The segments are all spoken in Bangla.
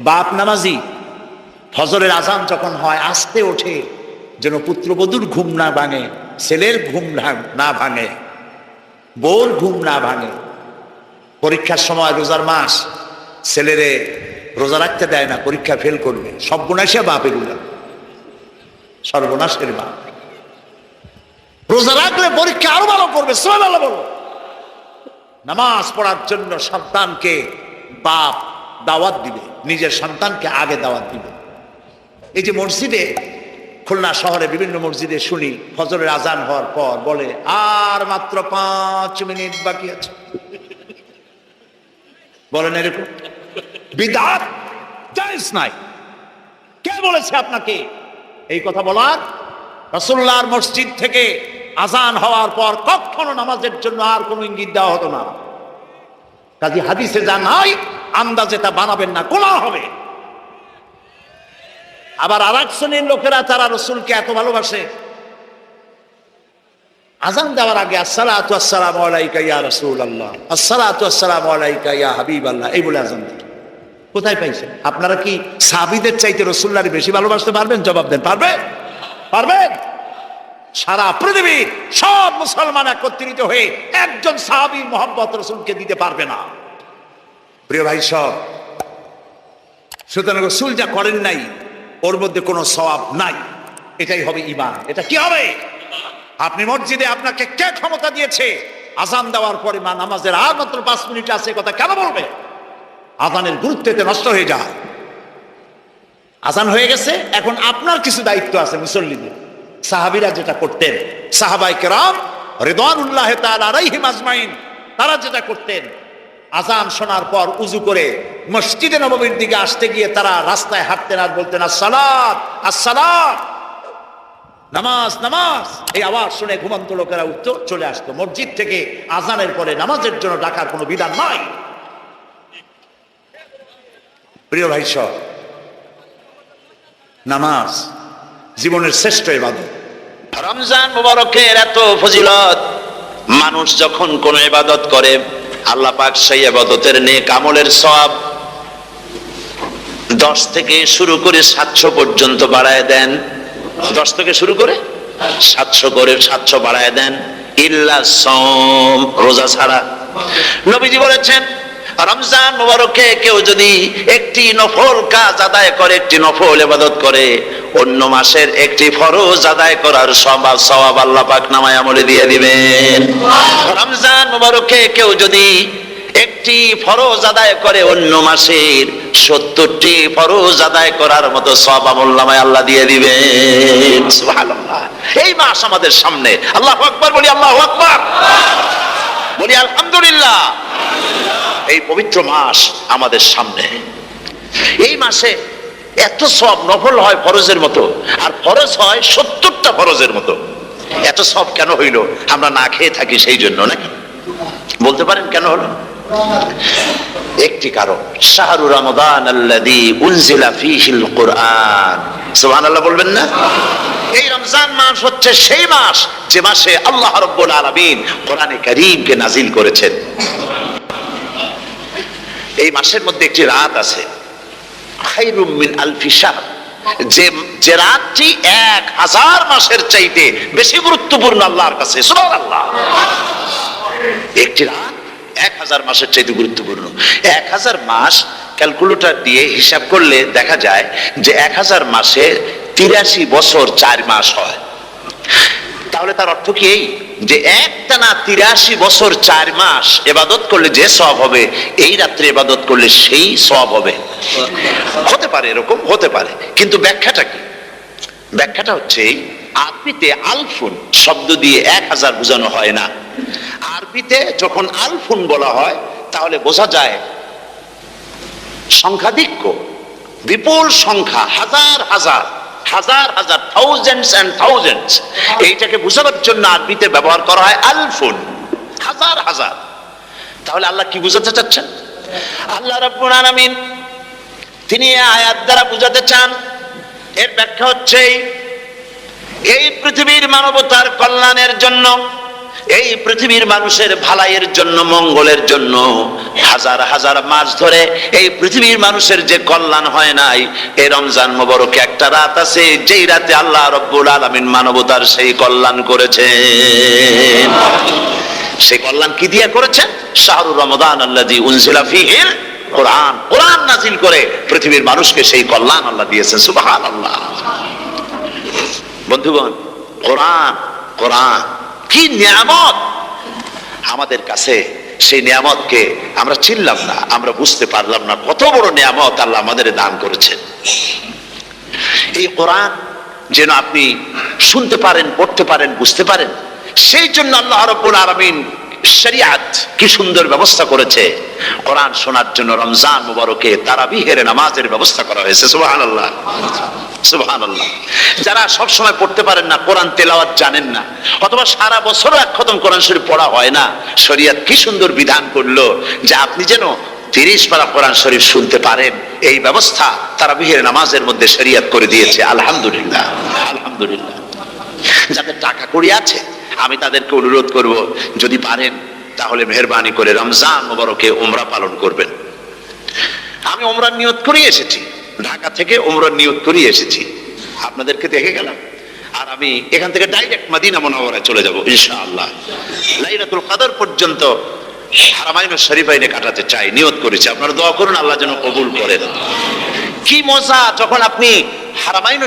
বাপ নামাজি, ফজরের আজান যখন হয়, আস্তে ওঠে, যেন পুত্রবধূর ঘুম না ভাঙে, ছেলের ঘুম না- ভাঙে, বউর ঘুম না ভাঙে। পরীক্ষার সময় রোজার মাস, ছেলেরে রোজা রাখতে দেয় না, পরীক্ষা ফেল করবে সর্বনাশে বাপ এগুলো। সর্বনাশের বাপ। রোজা রাখলে পরীক্ষা আরও ভালো করবে ভালো বলো নামাজ পড়ার জন্য সন্তানকে বাপ দাওয়াত দিবে। নিজের সন্তানকে আগে দাওয়াত দিবে। এই যে মসজিদে, খুলনা শহরে বিভিন্ন মসজিদে শুনি, ফজরের আজান হওয়ার পর বলে, আর মাত্র পাঁচ মিনিট বাকি আছে। বলেন এরকম। বিদাত জায়েজ নাই। কে বলেছে আপনাকে? এই কথা বলার? রসুল্লাহর মসজিদ থেকে আজান হওয়ার পর কখনো নামাজের জন্য আর কোনো ইঙ্গিত দেওয়া হতো না। কাজী হাদিসে যা নাই আন্দাজে তা বানাবেন না কোলা হবে। আবার আর এক শ্রেণির লোকেরা তারা রসুলকে এত ভালোবাসে। আজান দেওয়ার আগে, আসসালাতু আসসালামু আলাইকা ইয়া রাসূলুল্লাহ, আসসালাতু আসসালামু আলাইকা ইয়া হাবিবাল্লাহ, এই বলে আজান দেয় কোথায় পাইছেন? আপনারা কি সাহাবীদের চাইতে রসুল্লাহর বেশি ভালোবাসতে পারবেন? জবাব দেন, পারবে? পারবেন সারা পৃথিবীর সব মুসলমান একত্রিত হয়ে একজন সাহাবী মোহাম্মদ রসুলকে দিতে পারবে না। প্রিয় ভাই সব, সুতরাং রসুল যা করেন নাই, ওর মধ্যে কোনো সওয়াব নাই। এটাই হবে ইমান এটা কি হবে? আপনি মসজিদে আপনাকে কে ক্ষমতা দিয়েছে? আজান দেওয়ার পরে মা নামাজের আর মাত্র পাঁচ মিনিট আছে কথা কেন বলবে? আজানের গুরুত্ব এতে নষ্ট হয়ে যায়। আজান হয়ে গেছে, এখন আপনার কিছু দায়িত্ব আছে মুসল্লিদের। সাহাবিরা যেটা করতেন সাহাবাই কেরাম রেদানুল্লাহ আলাইহিম আজমাইন, তারা যেটা করতেন আজান শোনার পর উজু করে মসজিদে নবমীর দিকে আসতে গিয়ে তারা রাস্তায় হাঁটতেন আর বলতেন আসসালাত আসসালাত। নামাজ নামাজ। এই আওয়াজ শুনে ঘুমন্ত লোকেরা উঠতো চলে আসতো। মসজিদ থেকে আজানের পরে নামাজের জন্য ডাকার কোনো বিধান নাই। প্রিয় ভাই নামাজ জীবনের শ্রেষ্ঠ ইবাদত। রমজান মুবারকের এত ফজিলত, মানুষ যখন কোন ইবাদত করে আল্লাহ পাক সেই আবাদতের নেক আমলের সব দশ থেকে শুরু করে সাতশো পর্যন্ত বাড়ায় দেন। দশ থেকে শুরু করে সাতশো করে সাতশো বাড়ায় দেন। ইল্লা সম রোজা ছাড়া। নবীজি বলেছেন রমজান মুবারকে কেউ যদি একটি নফল কাজ আদায় করে, একটি নফল ইবাদত করে, অন্য মাসের একটি ফরজ আদায় করার সবাব সওয়াব আল্লাহ পাক নামায় আমলে দিয়ে দিবেন। রমজান মুবারকে কেউ যদি একটি ফরজ আদায় করে, অন্য মাসের সত্তরটি ফরজ আদায় করার মতো সব আমল নামায় আল্লাহ দিয়ে দিবেন। এই মাস আমাদের সামনে। আল্লাহ আকবার বলি, আল্লাহ আকবার। বলি, আলহামদুলিল্লাহ। এই পবিত্র মাস আমাদের সামনে। এই মাসে এত সব নফল হয় ফরজের মতো, আর ফরজ হয় সত্তরটা ফরজের মতো। এত সব কেন হইল? আমরা না খেয়ে থাকি সেই জন্য নাকি বলতে পারেন কেন হলো? একটি কারণ, শাহরু রমাদান আল্লাযী উনজিলা ফীহিল কুরআন। সুবহানাল্লাহ বলবেন না? এই রমজান মাস হচ্ছে সেই মাস যে মাসে আল্লাহ রাব্বুল আলামিন কোরআনে কারীমকে নাজিল করেছেন। এই মাসের মধ্যে একটি রাত আছে। খাইরুম মিন আলফি যে যে রাতটি এক হাজার মাসের চাইতে বেশি গুরুত্বপূর্ণ আল্লাহর কাছে। সুবহানাল্লাহ। একটি রাত এক হাজার মাসের চাইতে গুরুত্বপূর্ণ। এক হাজার মাস ক্যালকুলেটর দিয়ে হিসাব করলে দেখা যায় যে এক হাজার মাসে তিরাশি বছর চার মাস হয়। তাহলে তার অর্থ কি এই? যে একটা না তিরাশি বছর চার মাস এবাদত করলে যে সব হবে, এই রাত্রে এবাদত করলে সেই সব হবে। হতে পারে এরকম, হতে পারে। কিন্তু ব্যাখ্যাটা কি? ব্যাখ্যাটা হচ্ছে আরবিতে আলফুন শব্দ দিয়ে এক হাজার বোঝানো হয় না। আরবিতে যখন আলফুন বলা হয়, তাহলে বোঝা যায় সংখ্যাধিক্য, বিপুল সংখ্যা, হাজার হাজার। হাজার হাজার থাউজেন্ডস অ্যান্ড থাউজেন্ডস এইটাকে বোঝানোর জন্য আরবিতে ব্যবহার করা হয় আলফুন। হাজার হাজার। তাহলে আল্লাহ কি বুঝাতে চাচ্ছেন? আল্লাহ রাব্বুল আলামিন তিনি আয়াত দ্বারা বুঝাতে চান। এর ব্যাখ্যা হচ্ছে এই পৃথিবীর মানবতার কল্যাণের জন্য এই পৃথিবীর মানুষের ভালাইয়ের জন্য, মঙ্গলের জন্য হাজার হাজার মাস ধরে এই পৃথিবীর মানুষের যে কল্যাণ হয় নাই এই রমজান মোবারকে একটা রাত আছে, যেই রাতে আল্লাহ রব্বুল আলামিন মানবতার সেই কল্যাণ করেছেন। সেই কল্যাণ কি দিয়ে করেছেন? শাহরুর রমদান আল্লাদি উনজিলা ফিহিল কোরআন। কোরআন নাজিল করে পৃথিবীর মানুষকে সেই কল্যাণ আল্লাহ দিয়েছেন সুবহান আল্লাহ বন্ধুগণ, কোরআন কোরআন। কি নিয়ামত? আমাদের কাছে সেই নিয়ামতকে আমরা চিনলাম না, আমরা বুঝতে পারলাম না কত বড় নিয়ামত আল্লাহ আমাদের দান করেছেন। এই কোরআন যেন আপনি শুনতে পারেন, পড়তে পারেন, বুঝতে পারেন, সেই জন্য আল্লাহ রব্বুল আলামিন শরিয়াত কি সুন্দর ব্যবস্থা করেছে। কোরআন শোনার জন্য রমজান মুবারকে তারাবিহের নামাজের ব্যবস্থা করা হয়েছে, সুবহানাল্লাহ। সুবহানাল্লাহ যারা সব সময় পড়তে পারেন না, কোরআন তেলাওয়াত জানেন না, অথবা সারা বছর এক খতম কোরআন শরীফ পড়া হয় না, শরিয়াত কি সুন্দর বিধান করল যে আপনি যেন তিরিশ পারা কোরআন শরীফ শুনতে পারেন, এই ব্যবস্থা তারা বিহের নামাজের মধ্যে শরিয়াত করে দিয়েছে। আলহামদুলিল্লাহ আলহামদুলিল্লাহ। যাদের টাকা কড়ি আছে, আমি তাদেরকে অনুরোধ করব, যদি পারেন, তাহলে মেহরবানি করে রমজান মোবারকে উমরা পালন করবেন। আমি ওমরার নিয়ত করে এসেছি। ঢাকা থেকে ওমরার নিয়ত করেই এসেছি। আপনাদেরকে দেখে গেলাম। আর আমি এখান থেকে ডাইরেক্ট মাদিনা মনোহরায় চলে যাব, ইনশাআল্লাহ। লাইলাতুল কাদর পর্যন্ত হারামাইন কাটাতে চাই, নিয়ত আপনারা দোয়া করুন, আল্লাহ যেন কবুল করেন। কি মজা যখন আপনি হারামাইন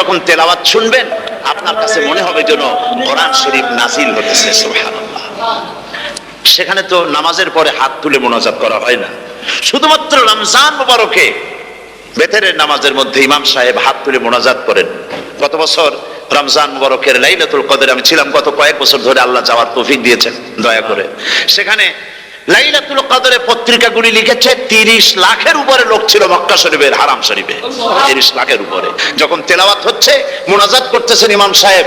যখন তেলাওয়াত শুনবেন, আপনার কাছে মনে হবে যেন কোরআন শরীফ নাজিল হতেছে, সুবহানাল্লাহ। সেখানে তো নামাজের পরে হাত তুলে মোনাজাত করা হয় না। শুধুমাত্র রমজান মুবারকে বেতেরের নামাজের মধ্যে ইমাম সাহেব হাত তুলে মোনাজাত করেন। গত বছর রমজান মুবারকের লাইলাতুল কদর আমি ছিলাম, গত কয়েক বছর ধরে আল্লাহ যাওয়ার তৌফিক দিয়েছেন, দয়া করে। সেখানে লাইলাতুল কদরে পত্রিকাগুলি লিখেছে, তিরিশ লাখের উপরে লোক ছিল মক্কা শরীফের, হারাম শরীফে। তিরিশ লাখের উপরে। যখন তেলাওয়াত হচ্ছে, মোনাজাত করতেছেন ইমাম সাহেব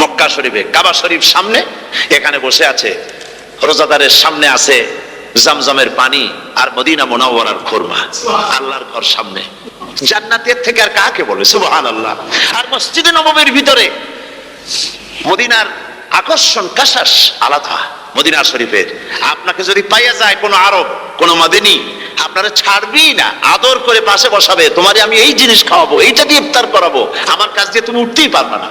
মক্কা শরীফে, কাবা শরীফ সামনে, এখানে বসে আছে, রোজাদারের সামনে আছে জামজামের পানি আর মদিনা মোনাওয়ারার খোরমা, আল্লাহর ঘর সামনে। জান্নাতের থেকে আর কাকে বলে সুবহান আল্লাহ আর মসজিদে নবমীর ভিতরে মদিনার আকর্ষণ কাশাস আলাদা, মদিনা শরীফের। আপনাকে যদি পাইয়া যায় কোনো আরব, কোনো মাদিনী, আপনারা ছাড়বি না, আদর করে পাশে বসাবে, তোমারে আমি এই জিনিস খাওয়াবো, এইটা দিয়ে ইফতার করাবো। আমার কাছ দিয়ে তুমি উঠতেই পারবে না।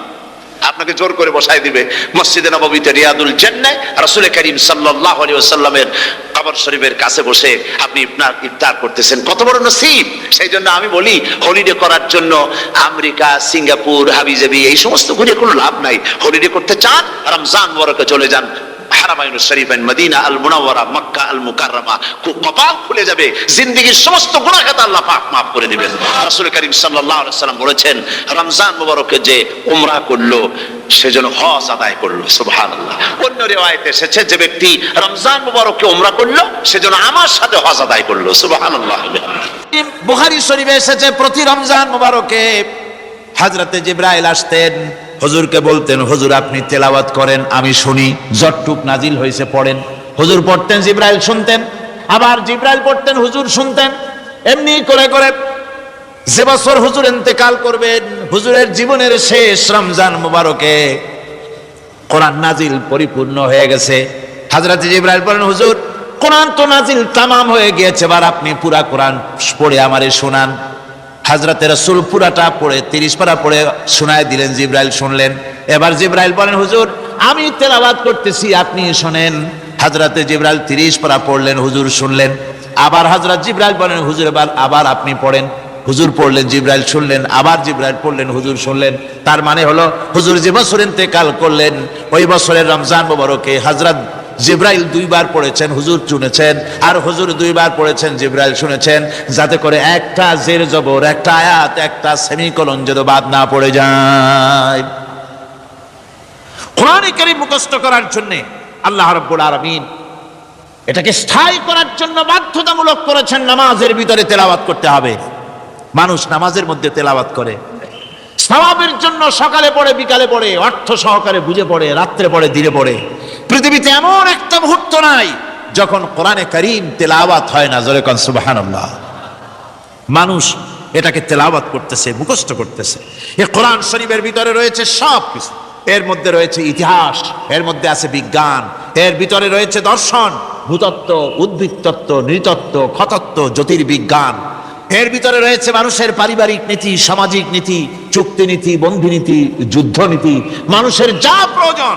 আপনাকে জোর করে বসাই দিবে। মসজিদে নবীতে রিয়াদুল জান্নায় রাসূল করিম সাল্লাহ আলী আসাল্লামের কাবর শরীফের কাছে বসে আপনি আপনার ইফতার করতেছেন। কত বড় নসিব! সেই জন্য আমি বলি হলিডে করার জন্য আমেরিকা, সিঙ্গাপুর, হাবিজাবি, এই সমস্ত ঘুরে কোনো লাভ নাই। হলিডে করতে চান, রমজান বরকে চলে যান। মদিনা আল মুনাওয়ারা মক্কা আল কপাল খুলে যাবে। সমস্ত আল্লাহ পাক maaf করে দিবেন। রাসূল সাল্লাল্লাহু আলাইহি সাল্লাম বলেছেন, রমজান মুবারকে যে উমরা করল সেজন্য হজ আদায় করল, সুবহানাল্লাহ। অন্য রিওয়ায়েতে এসেছে, যে ব্যক্তি রমজান মুবারকে উমরা করল সেজন্য আমার সাথে হজ আদায় করল, সুবহানাল্লাহ। বুখারি শরীফে এসেছে, প্রতি রমজান মোবারকে হাজরাতে জিব্রাইল আসতেন, হুজুরকে বলতেন, হুজুর, আপনি তেলাওয়াত করেন, আমি শুনি। জটটুক নাজিল হয়েছে পড়েন। হুজুর পড়তেন, জিব্রাইল শুনতেন। আবার জিব্রাইল পড়তেন, হুজুর শুনতেন। এমনি করে করে যে বছর হুজুর ইন্তেকাল করবেন, হুজুরের জীবনের শেষ রমজান মোবারকে কোরআন নাজিল পরিপূর্ণ হয়ে গেছে। হাজরাতে জিব্রাইল বলেন, হুজুর, কোরআন তো নাজিল তামাম হয়ে গিয়েছে, এবার আপনি পুরা কোরআন পড়ে আমারে শোনান। হাজরাতে রসুল পুরাটা পড়ে, তিরিশ পারা পড়ে শোনায় দিলেন, জিব্রাইল শুনলেন। এবার জিব্রাইল বলেন, হুজুর, আমি তেলাবাদ করতেছি, আপনি শোনেন। হাজরাতে জিব্রাইল তিরিশ পারা পড়লেন, হুজুর শুনলেন। আবার হাজরাত জিব্রাইল বলেন, হুজুর, এবার, আবার আপনি পড়েন। হুজুর পড়লেন, জিব্রাইল শুনলেন, আবার জিব্রাইল পড়লেন, হুজুর শুনলেন। তার মানে হলো, হুজুর যে বছর ইন্তেকাল করলেন, ওই বছরের রমজান মোবারকে হযরত জিব্রাইল দুইবার পড়েছেন, হুজুর শুনেছেন, আর হুজুর দুইবার পড়েছেন, জিব্রাইল শুনেছেন, যাতে করে একটা জের জবর, একটা আয়াত, একটা সেমিকোলন যেন বাদ না পড়ে যায়। কোরআনে কারীম মুখস্থ করার জন্য আল্লাহ রাব্বুল আলামিন এটাকে স্থায়ী করার জন্য বাধ্যতামূলক করেছেন, নামাজের ভিতরে তেলাওয়াত করতে হবে। মানুষ নামাজের মধ্যে তেলাওয়াত করে। সওয়াবের জন্য সকালে পড়ে, বিকালে পড়ে, অর্থ সহকারে বুঝে পড়ে, রাত্রে পড়ে, দিনে পড়ে। পৃথিবীতে এমন একটা মুহূর্ত নাই যখন কোরআনে করিম তেলাওয়াত হয় না। জোরে কন, সুবহানাল্লাহ। মানুষ এটাকে তেলাওয়াত করতেছে, মুখস্থ করতেছে। এ কোরআন শরীফের ভিতরে রয়েছে সব কিছু। এর মধ্যে রয়েছে ইতিহাস, এর মধ্যে আছে বিজ্ঞান, এর ভিতরে রয়েছে দর্শন, ভূতত্ত্ব, উদ্ভিদ তত্ত্ব, নৃতত্ত্ব খতত্ত্ব জ্যোতির্বিজ্ঞান। এর ভিতরে রয়েছে মানুষের পারিবারিক নীতি, সামাজিক নীতি, চুক্তি নীতি, বন্ধু নীতি, যুদ্ধ নীতি। মানুষের যা প্রয়োজন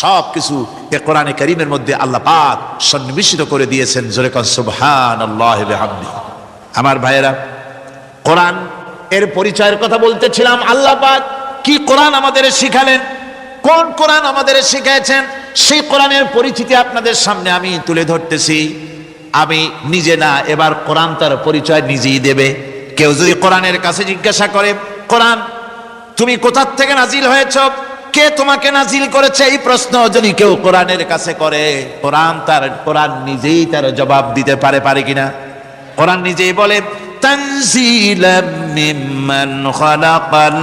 সব কিছু এ কোরআনে করিমের মধ্যে আল্লাহ পাক সন্নিবেশিত করে দিয়েছেন। জোরে কন, সুবহানাল্লাহি বিহামদিহি আমার ভাইয়েরা, কোরআন এর পরিচয়ের কথা বলতেছিলাম, আল্লাহ পাক কি কোরআন আমাদের শিখালেন, কোন কোরআন আমাদের শিখিয়েছেন সেই কোরআনের পরিচিতি আপনাদের সামনে আমি তুলে ধরতেছি। আমি নিজে না, এবার কোরআন তার পরিচয় নিজেই দেবে। কেউ যদি কোরআনের কাছে জিজ্ঞাসা করে, কোরআন, তুমি কোথার থেকে নাজিল হয়েছ? কে তোমাকে নাজিল করেছে? এই প্রশ্ন যদি কেউ কোরআনের কাছে করে, কোরআন তার, কোরআন নিজেই তার জবাব দিতে পারে পারে কিনা? কোরআন নিজেই বলে, তানজিলাম মিম্মান খালাকাল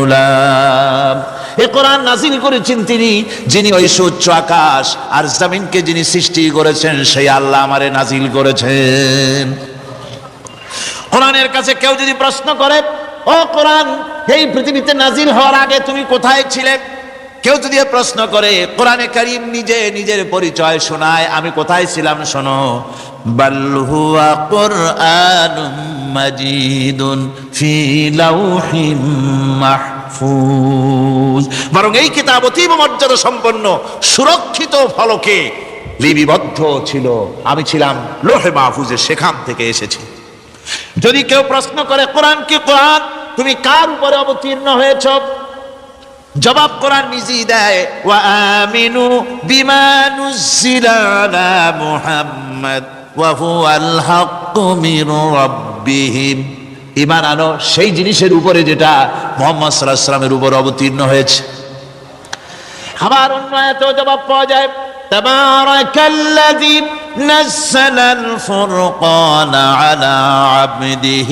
উলাম এ কোরআন নাজিল করেছেন তিনি, যিনি ওই সুচ্চ আকাশ আর জমিনকে যিনি সৃষ্টি করেছেন, সেই আল্লাহ আমারে নাজিল করেছেন। কোরআনের কাছে কেউ যদি প্রশ্ন করে ও কোরআন, এই পৃথিবীতে নাজিল হওয়ার আগে তুমি কোথায় ছিলে? কেউ যদি প্রশ্ন করে, কোরআনে করিম নিজে নিজের পরিচয় শোনায়, আমি কোথায় ছিলাম শোনো? বাল হুয়া কুরআনুম মাজিদুন মাহফুজ। বরং এই কিতাব অতীব মর্যাদা সম্পন্ন, সুরক্ষিত ফলকে লিপিবদ্ধ ছিল। আমি ছিলাম লোহে মাহফুজের সেখান থেকে এসেছি। যদি কেউ প্রশ্ন করে, কোরআন কি কোরআন? তুমি কার উপরে অবতীর্ণ হয়েছ জবাব কোরআন নিজেই দেয় ওয়া আমিনু বিমা নুজিলা আলা মুহাম্মদ ওয়া হুয়াল হাক্কু মির রাব্বিহিম ঈমান আনো সেই জিনিসের উপরে যেটা মুহাম্মদ সাল্লাল্লাহু আলাইহি সাল্লামের উপর অবতীর্ণ হয়েছে আবার অন্য এত জবাব পাওয়া যায় تبارك الذي نزل الفرقان على عبده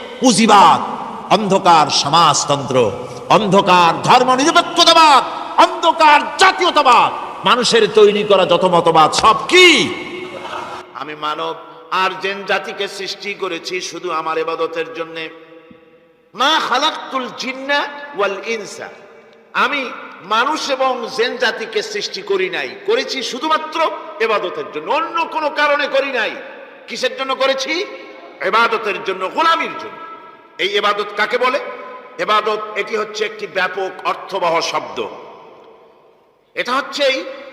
পুঁজিবাদ অন্ধকার সমাজতন্ত্র, অন্ধকার ধর্ম নিরপেক্ষতাবাদ অন্ধকার জাতীয়তাবাদ। মানুষের তৈরি করা যত মতবাদ, সব কি? আমি মানব, আর জেন জাতিকে সৃষ্টি করেছি শুধু আমার এবাদতের জন্য। মা খালাক্তুল জিন্না ওয়াল ইনসা। আমি মানুষ এবং জেন জাতিকে সৃষ্টি করি নাই, করেছি শুধুমাত্র এবাদতের জন্য। অন্য কোনো কারণে করি নাই। কিসের জন্য করেছি? এবাদতের জন্য, গোলামির জন্য। এই এবাদত কাকে বলে? এবাদত এটি হচ্ছে একটি ব্যাপক অর্থবহ শব্দ। এটা হচ্ছে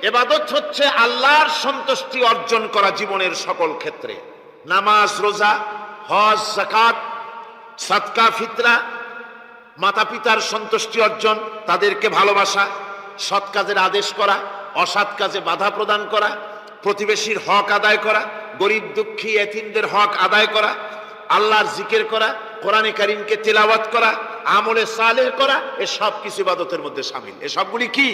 এবাদত হচ্ছে আল্লাহর সন্তুষ্টি অর্জন করা জীবনের সকল ক্ষেত্রে। নামাজ, রোজা, হজ জাকাত সাদকা, ফিতরা মাতা পিতার সন্তুষ্টি অর্জন, তাদেরকে ভালোবাসা, সৎ কাজের আদেশ করা অসৎ কাজে বাধা প্রদান করা, প্রতিবেশীর হক আদায় করা, গরিব দুঃখী এতিমদের হক আদায় করা, আল্লাহর জিকের করা কোরআনে কারিমকে তেলাওয়াত করা, আমলে সালেহ করা, এ সব কিছু ইবাদতের মধ্যে সামিল। এ সবগুলি কি?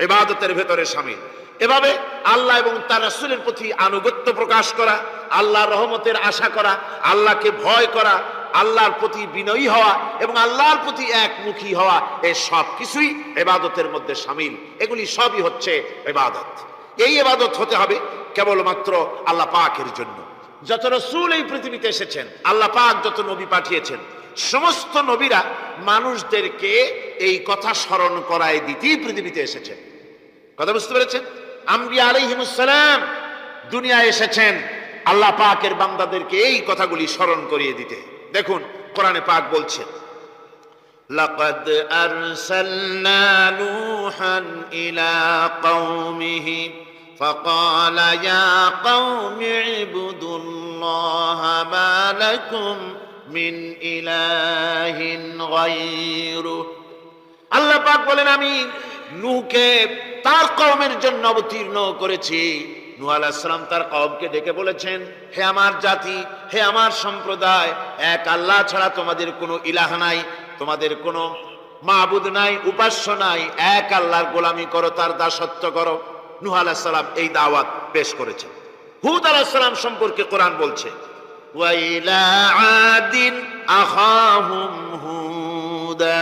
ইবাদতের ভেতরে সামিল। এভাবে আল্লাহ এবং তার রাসূলের প্রতি আনুগত্য প্রকাশ করা, আল্লাহর রহমতের আশা করা, আল্লাহকে ভয় করা, আল্লাহর প্রতি বিনয়ী হওয়া এবং আল্লাহর প্রতি একমুখী হওয়া এই সব কিছুই এবাদতের মধ্যে সামিল। এগুলি সবই হচ্ছে এবাদত এই এবাদত হতে হবে কেবলমাত্র আল্লাহ পাকের জন্য। যত রসুল এই পৃথিবীতে এসেছেন আল্লাহ পাক যত নবী পাঠিয়েছেন সমস্ত নবীরা মানুষদেরকে এই কথা স্মরণ করায় দিতেই পৃথিবীতে এসেছেন কথা বুঝতে পেরেছেন আম্বিয়া আলাইহিমুসসালাম দুনিয়ায় এসেছেন আল্লাহ পাকের বান্দাদেরকে এই কথাগুলি স্মরণ করিয়ে দিতে দেখুন কোরআনে পাক বলছেন لقد أرسلنا نوحا إلى قومه فقال يا قوم اعبدوا الله ما لكم من إله غيره আল্লাহ পাক বলেন আমি নূহকে তার কওমের জন্য অবতীর্ণ করেছি নূহ আলাইহিস সালাম তার কওমকে ডেকে বলেছেন হে আমার জাতি হে আমার সম্প্রদায় এক আল্লাহ ছাড়া তোমাদের কোনো ইলাহ নাই তোমাদের কোনো মাবুদ নাই উপাস্য নাই এক আল্লাহর গোলামি করো তার দাসত্ব করো নূহ আলাইহিস সালাম এই দাওয়াত পেশ করেছেন হুদ আলাইহিস সালাম সম্পর্কে কোরআন বলছে ওয়াইলা আদিন আখাহুম হুদা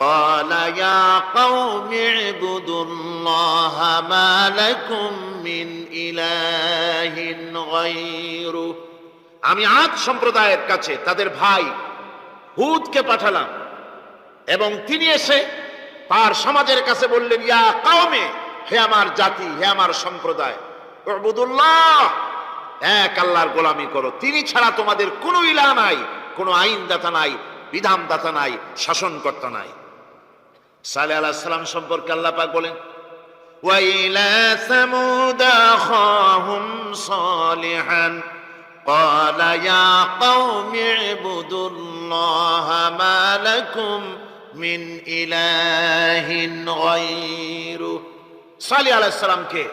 قال يا قوم اعبدوا الله ما لكم من إله غيره আমি আদ সম্প্রদায়ের কাছে তাদের ভাই হুদকে পাঠালাম এবং তিনি এসে তার সমাজের কাছে বললেন ইয়া কাউমে হে আমার জাতি হে আমার সম্প্রদায় উবুদুল্লাহ এক আল্লাহর গোলামি করো তিনি ছাড়া তোমাদের কোনো ইলা নাই কোনো আইনদাতা নাই বিধানদাতা নাই শাসনকর্তা নাই সালে আলাহ সালাম সম্পর্কে আল্লাহ পাক বলেন وإلى ثمود أخاهم صالحا قال يا قوم اعبدوا الله ما لكم من إله غيره সালি আলাইহিস সালামকে,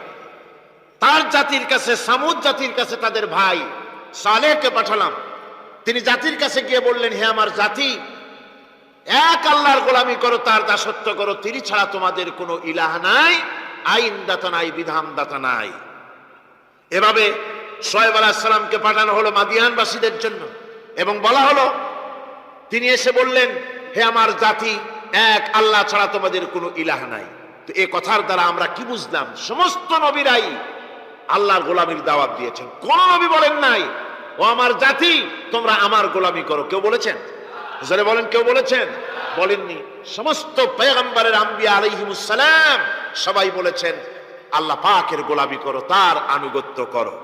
তার জাতির কাছে, সামুদ জাতির কাছে তাদের ভাই সালেহকে পাঠালাম। তিনি জাতির কাছে গিয়ে বললেন, হে আমার জাতি, এক আল্লাহর গোলামি করো, তার দাসত্ব করো, তিনি ছাড়া তোমাদের কোনো ইলাহ নাই আইন দাতা নাই বিধান দাতা নাই। এভাবে সোয়েব আলাহিসাল্লামকে পাঠানো হলো মাদিয়ানবাসীদের জন্য এবং বলা হলো, তিনি এসে বললেন, হে আমার জাতি, এক আল্লাহ ছাড়া তোমাদের কোনো ইলাহ নাই। তো এ কথার দ্বারা আমরা কি বুঝলাম? সমস্ত নবীরাই আল্লাহর গোলামির দাওয়াত দিয়েছেন। কোন নবী বলেন নাই, ও আমার জাতি, তোমরা আমার গোলামি করো। কেউ বলেছেন? বলেন, কেউ বলেছেন? বলেননি। সমস্ত পেগম্বরের আম্বিয়া আলাইহিমুসালাম সবাই বলেছেন, আল্লাহ পাকের গোলামি করো, তার আনুগত্য করো।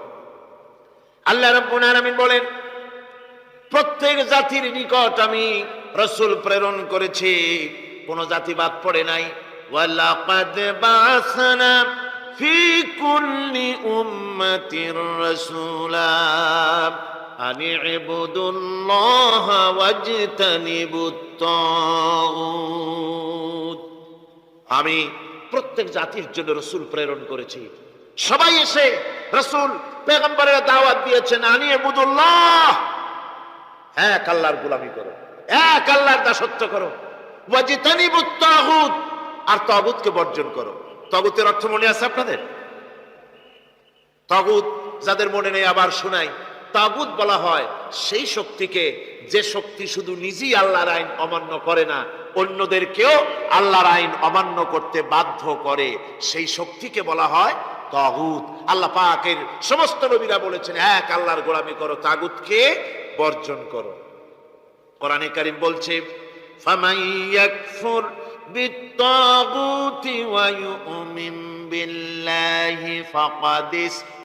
আল্লাহ রাব্বুল আলামিন বলেন, প্রত্যেক জাতির নিকট আমি রসুল প্রেরণ করেছি। কোন জাতি বাদ পড়ে নাই। ওয়ালাকাদ বাসনা ফি কুল্লি উম্মাতির রাসূলা আন ইবুদুল্লাহ ওয়াজতানিবুত তাগুত আমি প্রত্যেক জাতির জন্য রসুল প্রেরণ করেছি। সবাই এসে রসুল পেগম্বরের দাওয়াত দিয়েছেন, আনি ইবুদুল্লাহ। এক আল্লাহর গোলামি করো, এক আল্লাহর দাসত্ব করো। ওয়াজিতানিবুত তাগুত। আর তাগুতকে বর্জন করো। তাগুতের অর্থ মনে আছে আপনাদের? তাগুত যাদের মনে নেই আবার শোনাই। তাগুত বলা হয় সেই শক্তিকে যে শক্তি শুধু নিজেই আল্লাহর আইন অমান্য করে না, অন্যদেরকেও আল্লাহর আইন অমান্য করতে বাধ্য করে। সেই শক্তিকে বলা হয় তাগুত। আল্লাহ পাকের সমস্ত নবীরা বলেছেন, এক আল্লাহর গোলামি করো, তাগুতকে বর্জন করো। কোরআনে কারিম বলছে ফামান بالطاغوت ويؤمن بالله فقد